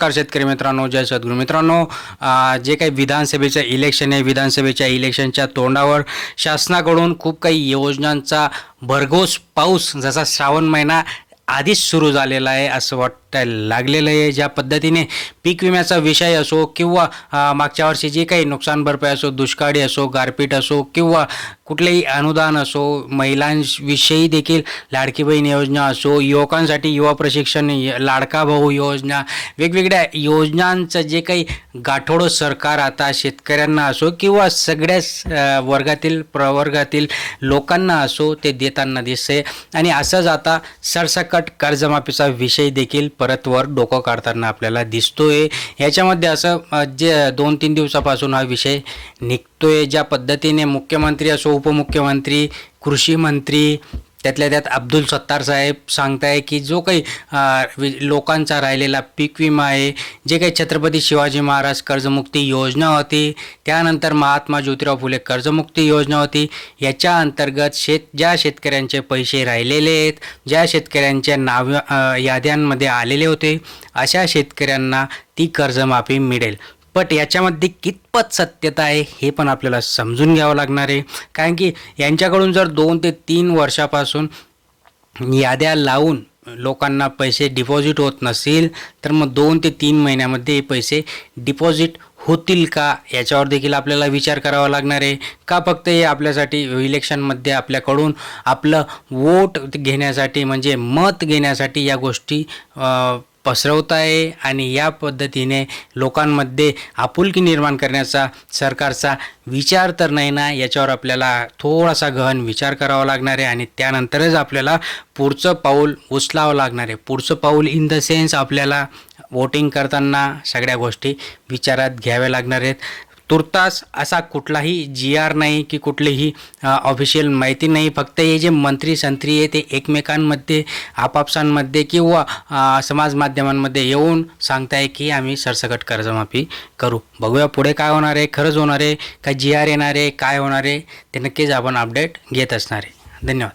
नमस्कार शेतकरी मित्रांनो जय सद्गुरू मित्रांनो. जे काही विधानसभेचं इलेक्शन आहे विधानसभेच्या इलेक्शनच्या तोंडावर शासनाकडून खूप काही योजनांचा भरघोस पाऊस जसा श्रावण महिना आधीच सुरू झालेला आहे असं वाटायला लागलेलं आहे. ज्या पद्धतीने पीक विम्याचा विषय असो किंवा मागच्या वर्षी जे काही नुकसान भरपाई असो दुष्काळी असो गारपीट असो किंवा कुठलेही अनुदान असो महिलांविषयी देखील लाडकी बहीण योजना असो युवकांसाठी युवा प्रशिक्षण लाडका भाऊ योजना वेगवेगळ्या योजनांचं जे काही गाठोडं सरकार आता शेतकऱ्यांना असो किंवा सगळ्याच वर्गातील प्रवर्गातील लोकांना असो ते देताना दिसते. आणि असंच आता सरसकट कर्जमाफीचा विषय देखील परत वर डोकं काढताना आपल्याला दिसतोय. याच्यामध्ये असं जे दोन तीन दिवसापासून हा विषय निघतोय. ज्या पद्धतीने मुख्यमंत्री असो उपमुख्यमंत्री कृषी मंत्री त्यातल्या त्यात अब्दुल सत्तार साहेब सांगताय की जो काही वि- लोकांचा राहिलेला पीक विमा आहे जे काही छत्रपती शिवाजी महाराज कर्जमुक्ती योजना होती त्यानंतर महात्मा ज्योतिराव फुले कर्जमुक्ती योजना होती याच्या अंतर्गत शेत ज्या शेतकऱ्यांचे पैसे राहिलेले आहेत ज्या शेतकऱ्यांच्या नाव याद्यांमध्ये आलेले होते अशा शेतकऱ्यांना ती कर्जमाफी मिळेल. बट याच्यामध्ये कितपत सत्यता आहे हे पण आपल्याला समजून घ्यावं लागणार आहे. कारण की यांच्याकडून जर दोन ते तीन वर्षापासून याद्या लावून लोकांना पैसे डिपॉझिट होत नसेल तर मग दोन ते तीन महिन्यामध्ये हे पैसे डिपॉझिट होतील का? याच्यावर देखील आपल्याला विचार करावा लागणार आहे. का फक्त हे आपल्यासाठी इलेक्शनमध्ये आपल्याकडून आपलं वोट घेण्यासाठी म्हणजे मत घेण्यासाठी या गोष्टी पसरवत आहे आणि या पद्धतीने लोकांमध्ये आपुलकी निर्माण करण्याचा सरकारचा विचार तर नाही ना याच्यावर आपल्याला थोडासा गहन विचार करावा लागणार आहे आणि त्यानंतरच आपल्याला पुढचं पाऊल उचलावं लागणार आहे. पुढचं पाऊल इन द सेन्स आपल्याला वोटिंग करताना सगळ्या गोष्टी विचारात घ्याव्या लागणार आहेत. तुर्तास असा कुठलाही जी आर नाही की कुठलीही ऑफिशियल माहिती नाही. फक्त हे जे मंत्री संत्री आहे ते एकमेकांमध्ये आपापसांमध्ये किंवा समाज माध्यमांमध्ये येऊन सांगताय की आम्ही सरसकट कर्जमाफी करू. बघूया पुढे काय होणार आहे. खरंच होणार आहे का जी आर येणार आहे? काय होणार आहे? ते नक्कीच आपण अपडेट घेत असणार आहे. धन्यवाद.